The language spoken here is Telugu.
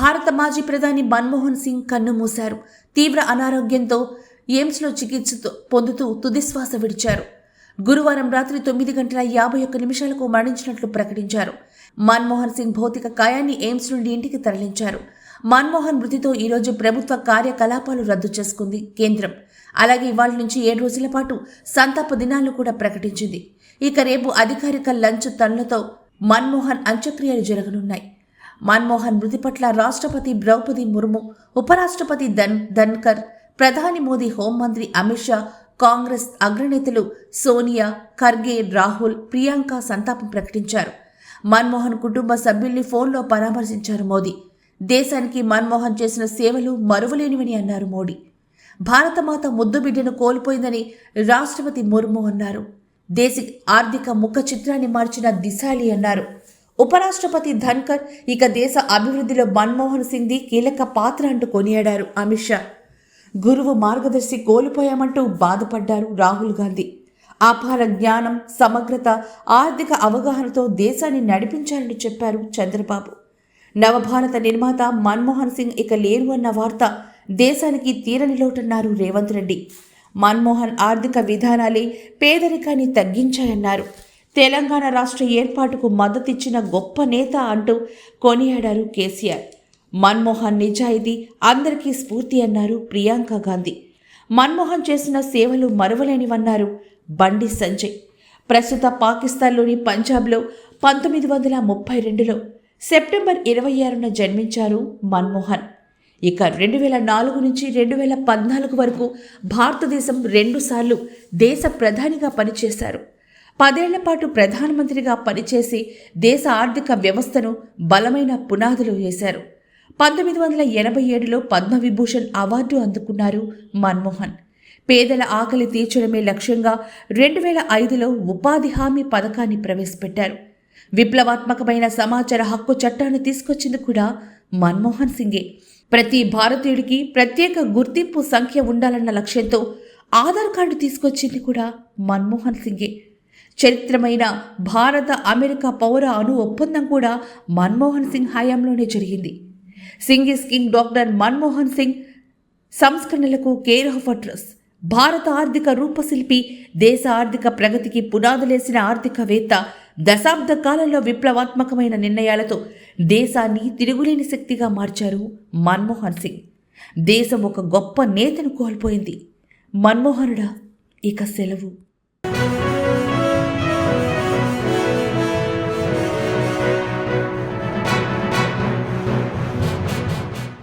భారత మాజీ ప్రధాని మన్మోహన్ సింగ్ కన్నుమూశారు తీవ్ర అనారోగ్యంతో ఎయిమ్స్లో చికిత్స పొందుతూ తుదిశ్వాస విడిచారు. గురువారం రాత్రి తొమ్మిది గంటల యాభై ఒక్క నిమిషాలకు మరణించినట్లు ప్రకటించారు. మన్మోహన్ సింగ్ భౌతిక కాయాన్ని ఎయిమ్స్ నుండి ఇంటికి తరలించారు. మన్మోహన్ మృతితో ఈరోజు ప్రభుత్వ కార్యకలాపాలు రద్దు చేసుకుంది కేంద్రం. అలాగే ఇవాళ నుంచి ఏడు రోజుల పాటు సంతాప దినాలు కూడా ప్రకటించింది. ఇక రేపు అధికారిక లంచ్ తనులతో మన్మోహన్ అంత్యక్రియలు జరగనున్నాయి. మన్మోహన్ మృతి పట్ల రాష్ట్రపతి ద్రౌపది ముర్ము ఉపరాష్ట్రపతి ధన్ ధన్కర్ ప్రధాని మోదీ హోంమంత్రి అమిత్ షా కాంగ్రెస్ అగ్రనేతలు సోనియా ఖర్గే రాహుల్ ప్రియాంక సంతాపం ప్రకటించారు. మన్మోహన్ కుటుంబ సభ్యుల్ని ఫోన్లో పరామర్శించారు మోదీ. దేశానికి మన్మోహన్ చేసిన సేవలు మరువలేనివని అన్నారు మోడీ. భారతమాత ముద్దు బిడ్డను కోల్పోయిందని రాష్ట్రపతి ముర్ము అన్నారు. దేశ ఆర్థిక ముఖ చిత్రాన్ని మార్చిన దిశాలి అన్నారు. ఉపరాష్ట్రపతి ధన్కర్ ఇక దేశ అభివృద్ధిలో మన్మోహన్ సింగ్ది కీలక పాత్ర అంటూ కొనియాడారు అమిత్ షా. గురువు మార్గదర్శి కోల్పోయామంటూ బాధపడ్డారు రాహుల్ గాంధీ. అపార జ్ఞానం సమగ్రత ఆర్థిక అవగాహనతో దేశాన్ని నడిపించారని చెప్పారు చంద్రబాబు. నవభారత నిర్మాత మన్మోహన్ సింగ్ ఇక లేరు అన్న వార్త దేశానికి తీరని లోటన్నారు రేవంత్ రెడ్డి. మన్మోహన్ ఆర్థిక విధానాలే పేదరికాన్ని తగ్గించాయన్నారు. తెలంగాణ రాష్ట్ర ఏర్పాటుకు మద్దతిచ్చిన గొప్ప నేత అంటూ కొనియాడారు కేసీఆర్. మన్మోహన్ నిజాయితీ అందరికీ స్ఫూర్తి అన్నారు ప్రియాంక గాంధీ. మన్మోహన్ చేసిన సేవలు మరువలేనివన్నారు బండి సంజయ్. ప్రస్తుత పాకిస్తాన్లోని పంజాబ్లో పంతొమ్మిది వందల ముప్పై రెండులో సెప్టెంబర్ ఇరవై ఆరున జన్మించారు మన్మోహన్. ఇక రెండు వేల నాలుగు నుంచి రెండు వేల పద్నాలుగు వరకు భారతదేశం రెండుసార్లు దేశ ప్రధానిగా పనిచేశారు. పదేళ్ళ పాటు ప్రధానమంత్రిగా పనిచేసి దేశ ఆర్థిక వ్యవస్థను బలమైన పునాదులు వేశారు. పంతొమ్మిది వందల ఎనభై ఏడులో పద్మవిభూషణ్ అవార్డు అందుకున్నారు మన్మోహన్. పేదల ఆకలి తీర్చడమే లక్ష్యంగా రెండు వేల ఐదులో ఉపాధి హామీ పథకాన్ని ప్రవేశపెట్టారు. విప్లవాత్మకమైన సమాచార హక్కు చట్టాన్ని తీసుకొచ్చింది కూడా మన్మోహన్ సింగే. ప్రతి భారతీయుడికి ప్రత్యేక గుర్తింపు సంఖ్య ఉండాలన్న లక్ష్యంతో ఆధార్ కార్డు తీసుకొచ్చింది కూడా మన్మోహన్ సింగే. చరిత్రమైన భారత అమెరికా పౌర అణు ఒప్పందం కూడా మన్మోహన్ సింగ్ హయాంలోనే జరిగింది. సింగిస్ కింగ్ డాక్టర్ మన్మోహన్ సింగ్ సంస్కరణలకు కేర్ ఆఫ్ అడ్రస్. భారత ఆర్థిక రూపశిల్పి దేశ ఆర్థిక ప్రగతికి పునాదులేసిన ఆర్థికవేత్త దశాబ్ద కాలంలో విప్లవాత్మకమైన నిర్ణయాలతో దేశాన్ని తిరుగులేని శక్తిగా మార్చారు మన్మోహన్ సింగ్. దేశం ఒక గొప్ప నేతను కోల్పోయింది. మన్మోహనుడా ఇక సెలవు.